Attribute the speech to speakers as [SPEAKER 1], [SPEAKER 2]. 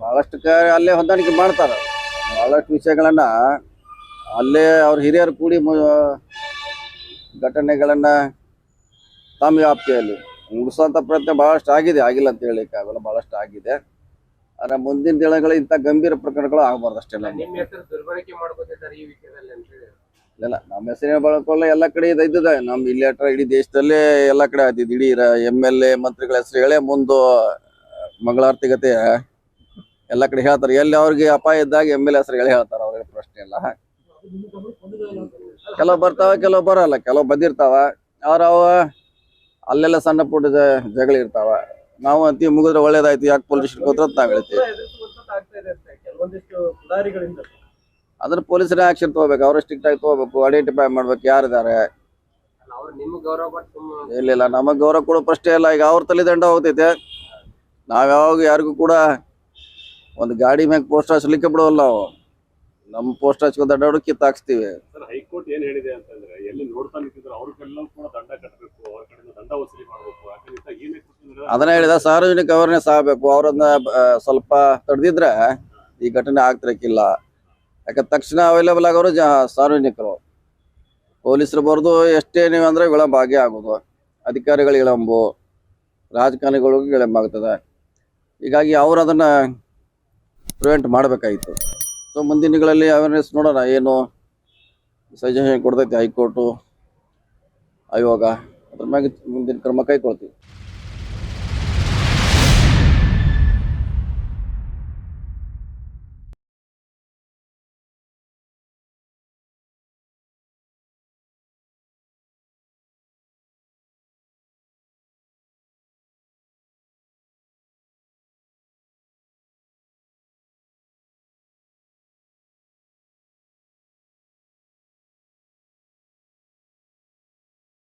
[SPEAKER 1] ಬಹಳಷ್ಟು ಅಲ್ಲೇ ಹೊಂದಾಣಿಕೆ ಮಾಡ್ತಾರೆ. ಬಹಳಷ್ಟು ವಿಷಯಗಳನ್ನ ಅಲ್ಲೇ ಅವ್ರ ಹಿರಿಯರು ಕೂಡಿ ಘಟನೆಗಳನ್ನ ತಮ್ಮ ವ್ಯಾಪ್ತಿಯಲ್ಲಿ ಮುಗಿಸುವಂತ ಪ್ರಯತ್ನ ಬಹಳಷ್ಟು ಆಗಿದೆ. ಆಗಿಲ್ಲ ಅಂತ ಹೇಳಿ ಆಗಲ್ಲ ಬಹಳಷ್ಟು ಆಗಿದೆ. ಆದ್ರೆ ಮುಂದಿನ ದಿನಗಳು ಇಂಥ ಗಂಭೀರ ಪ್ರಕರಣಗಳು ಆಗಬಾರ್ದು ಅಷ್ಟೇ ಇಲ್ಲ ನಮ್ಮ ಹೆಸರಿನ ಬಳಕೊಳ್ಳ ಎಲ್ಲ ಕಡೆ ಇದ್ದಿದೆ. ನಮ್ ನಮ್ಮ ಇಲ್ಲಿ ಹತ್ರ ಇಡೀ ದೇಶದಲ್ಲೇ ಎಲ್ಲ ಕಡೆ ಆಯ್ತಿದ್ದು ಇಡೀ ಎಂ ಎಲ್ ಎ ಮಂತ್ರಿಗಳ ಹೆಸರು ಹೇಳೇ ಮುಂದು ಮಂಗಳಾರತಿಗತೆ ಎಲ್ಲ ಕಡೆ ಹೇಳ್ತಾರೆ. ಎಲ್ಲಿ ಅವ್ರಿಗೆ ಅಪಾಯ ಇದ್ದಾಗ ಎಂ ಎಲ್ ಎ ಹೆಸರು ಹೇಳಿ ಹೇಳ್ತಾರೆ ಅವ್ರಿಗೆ ಪ್ರಶ್ನೆ ಇಲ್ಲ ಕೆಲವು ಬರ್ತಾವ, ಕೆಲವು ಬರಲ್ಲ. ಕೆಲವು ಬಂದಿರ್ತಾವ. ಅವ್ರ ಅವ ಅಲ್ಲೆಲ್ಲ ಸಣ್ಣ ಪುಟ್ಟ ಜಗಳ ಇರ್ತಾವ. ನಾವು ಅಂತೀವಿ, ಮುಗಿದ್ರೆ ಒಳ್ಳೇದಾಯ್ತು. ಯಾಕೆ ಪೊಲೀಸ್ ಹೋದ್ರ ಅಂತ ಹೇಳ್ತೀವಿ. ಅದ್ರ ಪೊಲೀಸ್ ಆಕ್ಷನ್ ತಗೋಬೇಕು. ಅವ್ರ ಸ್ಟ್ರಿಕ್ಟ್ ಆಗಿ ತಗೋಬೇಕು. ಐಡೆಂಟಿಫೈ ಮಾಡ್ಬೇಕು ಯಾರಿದ್ದಾರೆ ಇಲ್ಲ ಇಲ್ಲ. ನಮಗ್ ಗೌರವ ಕೊಡೋ ಪ್ರಶ್ನೆ ಇಲ್ಲ. ಈಗ ಅವ್ರ ತಲೆ ದಂಡ ಹೋಗ್ತೈತೆ. ನಾವ್ ಯಾವಾಗ ಯಾರಿಗೂ ಕೂಡ ಒಂದು ಗಾಡಿ ಮ್ಯಾಗ ಪೋಸ್ಟ್ ಹಚ್ಲಿಕ್ಕೆ ಬಿಡೋಲ್ಲ ನಾವು. ನಮ್ಮ ಪೋಸ್ಟ್ ಹಚ್ಕೊ ದಂಡ ಹೊಡ್ದ್ ಕಿತ್ತು ಹಾಕ್ಸ್ತೀವಿ
[SPEAKER 2] ಸರ್ ಹೈಕೋರ್ಟ್ ಏನ್ ಹೇಳಿದೆ ಅಂತಂದ್ರೆ ಎಲ್ಲಿ ನೋಡ್ತಾ ನಿಂತಿದ್ರು ಅವ್ರ ಕೂಡ ದಂಡ ಕಟ್ಟಬೇಕು ಅವ್ರ ಕಡೆಯಿಂದ ದಂಡ ವಸೂಲಿ ಮಾಡಬೇಕು. ಯಾಕಂದ್ರೆ ಏನೇ
[SPEAKER 1] ಅದನ್ನ ಹೇಳಿದ ಸಾರ್ವಜನಿಕ ಅವೇರ್ನೆಸ್ ಆಗಬೇಕು. ಅವರನ್ನ ಸ್ವಲ್ಪ ತಡೆದಿದ್ರೆ ಈ ಘಟನೆ ಆಗ್ತಿರಕ್ಕಿಲ್ಲ ಯಾಕಂದ್ರೆ ತಕ್ಷಣ ಅವೈಲೇಬಲ್ ಆಗೋರು ಜ ಸಾರ್ವಜನಿಕರು. ಪೊಲೀಸರು ಬರೋದು ಎಷ್ಟೇ ನೀವು ಅಂದ್ರೆ ವಿಳಂಬ ಆಗೇ ಆಗೋದು. ಅಧಿಕಾರಿಗಳು ವಿಳಂಬು. ರಾಜಕಾರಣಿಗಳಿಗೂ ವಿಳಂಬ ಆಗ್ತದೆ ಹೀಗಾಗಿ ಅವರು ಅದನ್ನ ಪ್ರಿವೆಂಟ್ ಮಾಡಬೇಕಾಗಿತ್ತು ಸೊ ಮುಂದಿನ ದಿನಗಳಲ್ಲಿ ಅವೇರ್ನೆಸ್ ನೋಡೋಣ, ಏನು ಸಜೆಷನ್ ಕೊಡ್ತೈತಿ ಹೈಕೋರ್ಟು, ಆಯೋಗ, ಅದ್ರ ಮ್ಯಾಗೆ ಮುಂದಿನ ಕ್ರಮ ಕೈಗೊಳ್ತೀವಿ.